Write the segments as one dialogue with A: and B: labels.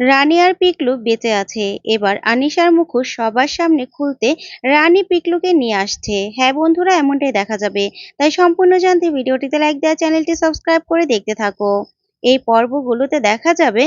A: রানী আর পিকলু বেঁচে আছে। এবার আনিশার মুখোশ সবার সামনে খুলতে রানী পিকলুকে নিয়ে আসছে। হ্যাঁ বন্ধুরা, এমনটাই দেখা যাবে। তাই সম্পূর্ণ জানতে ভিডিওটিতে লাইক দেওয়া, চ্যানেলটি সাবস্ক্রাইব করে দেখতে থাকো। এই পর্বগুলোতে দেখা যাবে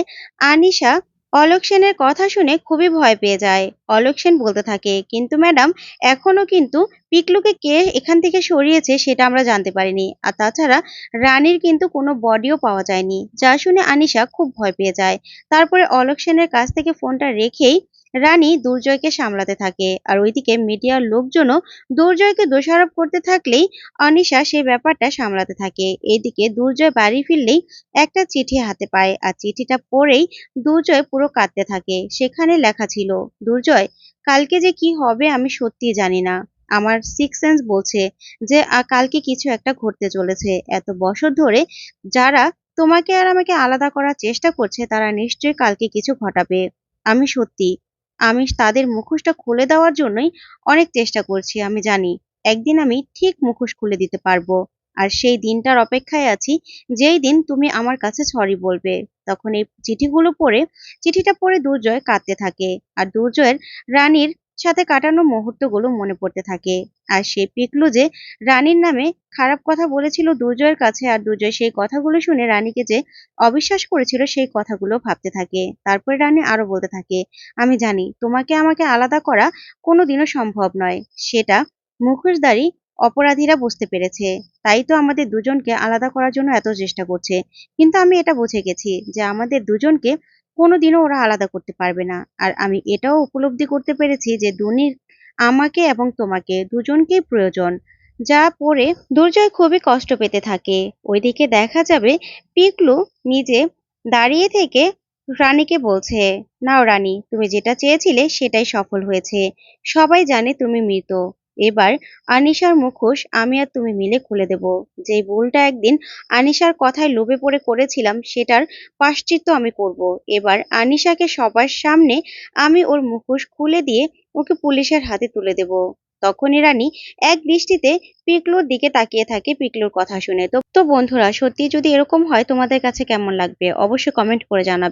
A: আনিশা অলোক সেনের কথা শুনে খুবই ভয় পেয়ে যায়। অলোক সেন বলতে থাকে, কিন্তু ম্যাডাম, এখনও কিন্তু পিকলুকে কে এখান থেকে সরিয়েছে সেটা আমরা জানতে পারিনি। আর তাছাড়া রানীর কিন্তু কোনো বডিও পাওয়া যায়নি। যা শুনে আনিশা খুব ভয় পেয়ে যায়। তারপরে অলোক সেনের কাছ থেকে ফোনটা রেখেই রানী দুর্জয়কে সামলাতে থাকে আর ওইদিকে মিডিয়ার লোকজনও দুর্জয়কে দোষারোপ করতে থাকলেই অনিশা সেই ব্যাপারটা সামলাতে থাকে। এদিকে দুর্জয় বাড়ি ফিরলেই একটা চিঠি হাতে পায় আর চিঠিটা পড়েই দুর্জয় পুরো কাঁদতে থাকে। সেখানে লেখা ছিল, দুর্জয়, কালকে যে কি হবে আমি সত্যিই জানি না। আমার সিক্স সেন্স বলছে যে কালকে কিছু একটা ঘটতে চলেছে। এত বছর ধরে যারা তোমাকে আর আমাকে আলাদা করার চেষ্টা করছে, তারা নিশ্চয়ই কালকে কিছু ঘটাবে। আমি সত্যি আমি তাদের মুখোশটা খুলে দেওয়ার জন্যই অনেক চেষ্টা করছি, আমি জানি। একদিন আমি ঠিক মুখোশ খুলে দিতে পারব। আর সেই দিনটার অপেক্ষায় আছি, যেই দিন তুমি আমার কাছে সরি বলবে। তখন এই চিঠিগুলো পড়ে, চিঠিটা পড়ে দুর্জয় কাঁদতে থাকে। আর দুর্জয়ের রানীর সাথে কাটানো মুহূর্তগুলো মনে পড়তে থাকে। আর সে পিকলু যে রানীর নামে খারাপ কথা বলেছিল দুর্জয়ের কাছে আর দুর্জয় সেই কথাগুলো শুনে রানীকে যে অবিশ্বাস করেছিল সেই কথাগুলো ভাবতে থাকে। তারপরে রানী আরও বলতে থাকে, আমি জানি তোমাকে আমাকে আলাদা করা কোনোদিনও সম্ভব নয়। সেটা মুখোশধারী অপরাধীরা বুঝতে পেরেছে। তাই তো আমাদের দুজনকে আলাদা করার জন্য এত চেষ্টা করছে। কিন্তু আমি এটা বুঝে গেছি যে আমাদের দুজনকে কোনোদিনও ওরা আলাদা করতে পারবে না। আর আমি এটাও উপলব্ধি করতে পেরেছি যে দুনির আমাকে এবং তোমাকে দুজনকেই প্রয়োজন। যা পড়ে দুর্জয় খুবই কষ্ট পেতে থাকে। ওইদিকে দেখা যাবে পিকলু নিজে দাঁড়িয়ে থেকে রানীকে বলছে, নাও রানী, তুমি যেটা চেয়েছিলে সেটাই সফল হয়েছে। সবাই জানে তুমি মৃত। এবার আনিশার মুখোশ আমি আর তুমি মিলে খুলে দেব। যে ভুলটা একদিন আনিশার কথায় লোভে পড়ে করেছিলাম, সেটার পাশ্চিত্য আমি করব। এবার আনিশাকে সবার সামনে আমি ওর মুখোশ খুলে দিয়ে ওকে পুলিশের হাতে তুলে দেব। তখনই রানী এক দৃষ্টিতে পিকলুর দিকে তাকিয়ে থাকে পিকলুর কথা শুনে। তো তো বন্ধুরা সত্যি যদি এরকম হয় তোমাদের কাছে কেমন লাগবে? অবশ্যই কমেন্ট করে জানাবে।